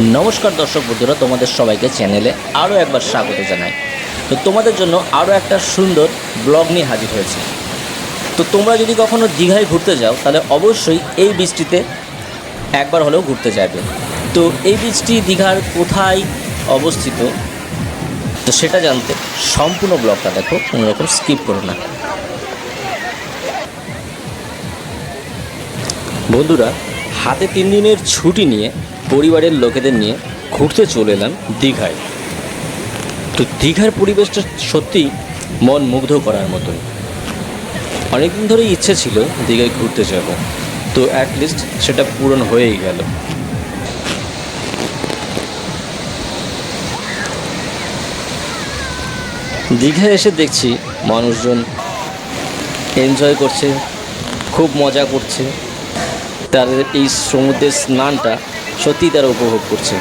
নমস্কার দর্শক বন্ধুরা, তোমাদের সবাইকে চ্যানেলে আরও একবার স্বাগত জানাই। তো তোমাদের জন্য আরও একটা সুন্দর ব্লগ নিয়ে হাজির হয়েছে। তো তোমরা যদি কখনো দীঘায় ঘুরতে যাও, তাহলে অবশ্যই এই বীজটিতে একবার হলেও ঘুরতে যাবে। তো এই বীজটি দীঘার কোথায় অবস্থিত, তো সেটা জানতে সম্পূর্ণ ব্লগটা দেখো কোনোরকম স্কিপ করো না। বন্ধুরা হাতে তিন দিনের ছুটি নিয়ে পরিবারের লোকেদের নিয়ে ঘুরতে চলে এলাম দীঘায়। তো দীঘার পরিবেশটা সত্যি মন মুগ্ধ করার মতন অনেকদিন ধরেই ইচ্ছে ছিল দীঘায় ঘুরতে যাব। তো অ্যাটলিস্ট সেটা পূরণ হয়েই গেল। দীঘায় এসে দেখছি মানুষজন এনজয় করছে, খুব মজা করছে। তাদের এই সমুদ্রের স্নানটা সত্যিই তারা উপভোগ করছে।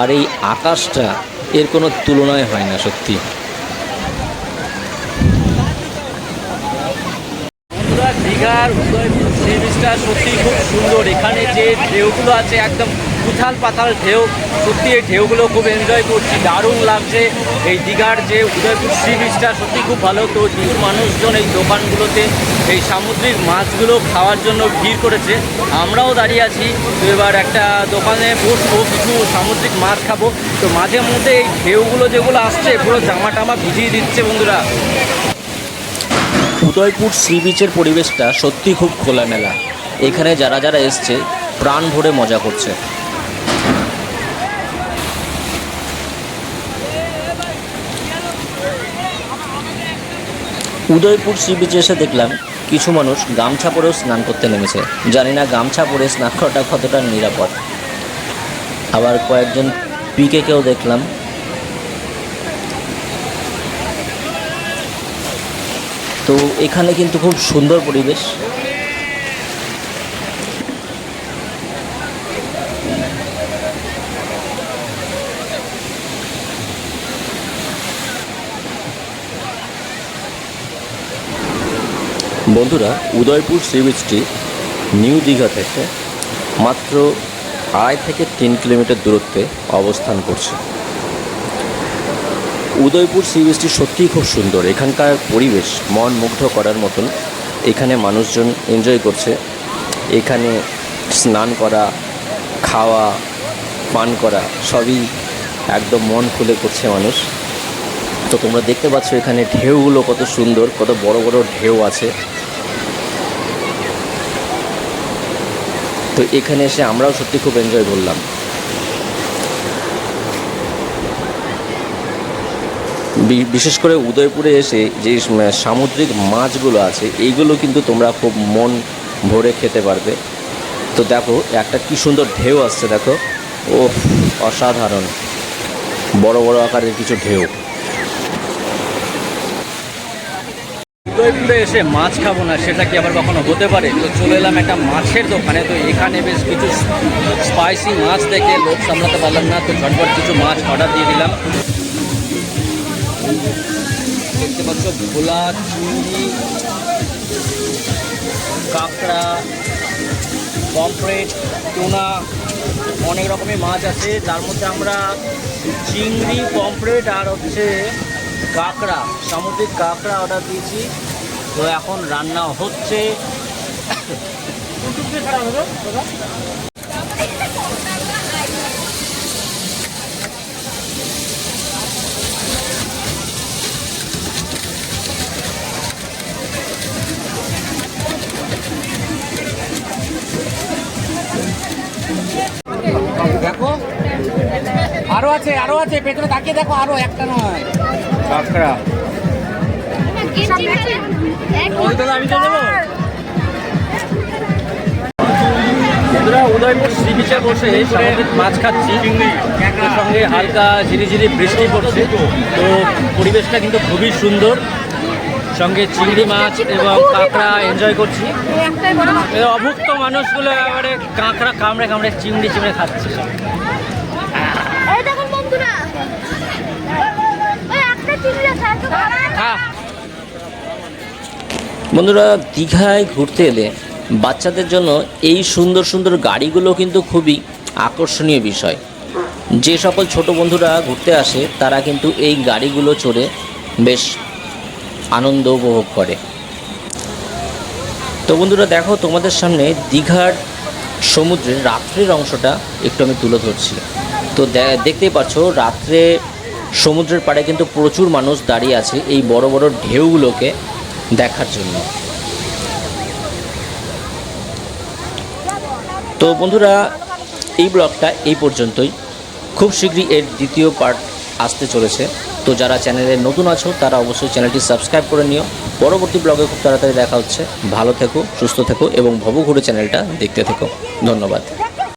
আর এই আকাশটা এর কোনো তুলনায় হয় না সত্যি বন্ধুরা দীঘার উদয়পুর সি বিচটা সত্যি খুব সুন্দর। এখানে যে ঢেউগুলো আছে, একদম উথাল পাতাল ঢেউ সত্যি এই ঢেউগুলো খুব এনজয় করছি। দারুণ লাগছে এই দীঘার যে উদয়পুর সি বিচটা সত্যি খুব ভালো। তো কিছু মানুষজন এই দোকানগুলোতে এই সামুদ্রিক মাছগুলো খাওয়ার জন্য ভিড় করেছে। আমরাও দাঁড়িয়ে আছি। তো এবার একটা দোকানে বসবো, কিছু সামুদ্রিক মাছ খাব। তো মাঝে মধ্যে এই ঢেউগুলো যেগুলো আসছে, পুরো জামা টামা ভিজিয়ে দিচ্ছে বন্ধুরা। উদয়পুর সি বিচের পরিবেশটা সত্যি খুব খোলামেলা। এখানে যারা যারা এসছে, প্রাণ ভরে মজা করছে। উদয়পুর সি বিচে এসে দেখলাম, কিছু মানুষ গামছা পরেও স্নান করতে নেমেছে। জানি না গামছা পরে স্নান করাটা কতটা নিরাপদ। আবার কয়েকজন পিকেকেও দেখলাম তো এখানে কিন্তু খুব সুন্দর পরিবেশ। বন্ধুরা, উদয়পুর সি বিচটি নিউ দীঘা থেকে মাত্র আড়াই থেকে তিন কিলোমিটার দূরত্বে অবস্থান করছে। উদয়পুর সি বিচটি সত্যিই খুব সুন্দর। এখানকার পরিবেশ মন মুগ্ধ করার মতন। এখানে মানুষজন এনজয় করছে। এখানে স্নান করা, খাওয়া, পান করা সবই একদম মন খুলে করছে মানুষ। তো তোমরা দেখতে পাচ্ছ এখানে ঢেউগুলো কত সুন্দর, কত বড় বড় ঢেউ আছে। তো এখানে এসে আমরাও সত্যি খুব এনজয় করলাম। বিশেষ করে উদয়পুরে এসে যে সামুদ্রিক মাছগুলো আছে, এইগুলো কিন্তু তোমরা খুব মন ভরে খেতে পারবে। তো দেখো, একটা কি সুন্দর ঢেউ আসছে, দেখো। ও অসাধারণ। বড় বড় আকারের কিছু ঢেউ। উদয়পুরে এসে মাছ খাব না, সেটা কি আবার কখনো হতে পারে? তো চলে এলাম একটা মাছের দোকানে, তো এখানে বেশ কিছু স্পাইসি মাছ দেখে লোক সামলাতে পারলাম না, তো ঝটপট কিছু মাছ অর্ডার দিয়ে দিলাম। দেখতে পাচ্ছ ভোলা, চিংড়ি, কাঁকড়া, পমফ্রেট, টুনা, অনেক রকমের মাছ আছে। তার মধ্যে আমরা চিংড়ি, পমফ্রেট আর হচ্ছে কাঁকড়া, সামুদ্রিক কাঁকড়া অর্ডার দিয়েছি। তো এখন রান্না হচ্ছে। দেখো। আরও আছে আরও আছে পেছনে তাকিয়ে দেখো আরও একটা নয়। কাঁকড়া দাদা আমি তো দেবো বন্ধুরা উদয়পুর সি বিচে বসে সামুদ্রিক মাছ খাচ্ছি। সঙ্গে হালকা ঝিরিঝিরি বৃষ্টি পড়ছে। তো পরিবেশটা কিন্তু খুবই সুন্দর। সঙ্গে চিংড়ি মাছ এবং কাঁকড়া এনজয় করছি। অভুক্ত মানুষগুলো এবারে কাঁকড়া কামড়ে কামড়ে চিংড়ি চিংড়ে খাচ্ছে সব। হ্যাঁ। বন্ধুরা দীঘায় ঘুরতে এলে বাচ্চাদের জন্য এই সুন্দর সুন্দর গাড়িগুলো কিন্তু খুবই আকর্ষণীয় বিষয়। যে সকল ছোট বন্ধুরা ঘুরতে আসে তারা কিন্তু এই গাড়িগুলো চড়ে বেশ আনন্দ উপভোগ করে। তো বন্ধুরা দেখো, তোমাদের সামনে দীঘার সমুদ্রের রাত্রের অংশটা একটু আমি তুলে ধরছি। তো দেখতেই পাচ্ছ, রাত্রে সমুদ্রের পাড়ে কিন্তু প্রচুর মানুষ দাঁড়িয়ে আছে এই বড় বড় ঢেউগুলোকে দেখার জন্য। তো বন্ধুরা, এই ব্লগটা এই পর্যন্তই। খুব শীঘ্রই এর দ্বিতীয় পার্ট আসতে চলেছে। তো যারা চ্যানেলে নতুন আছো, তারা অবশ্যই চ্যানেলটি সাবস্ক্রাইব করে নিও। পরবর্তী ব্লগে খুব তাড়াতাড়ি দেখা হচ্ছে। ভালো থেকো, সুস্থ থেকো এবং ভবঘুরে চ্যানেলটা দেখতে থেকো। ধন্যবাদ।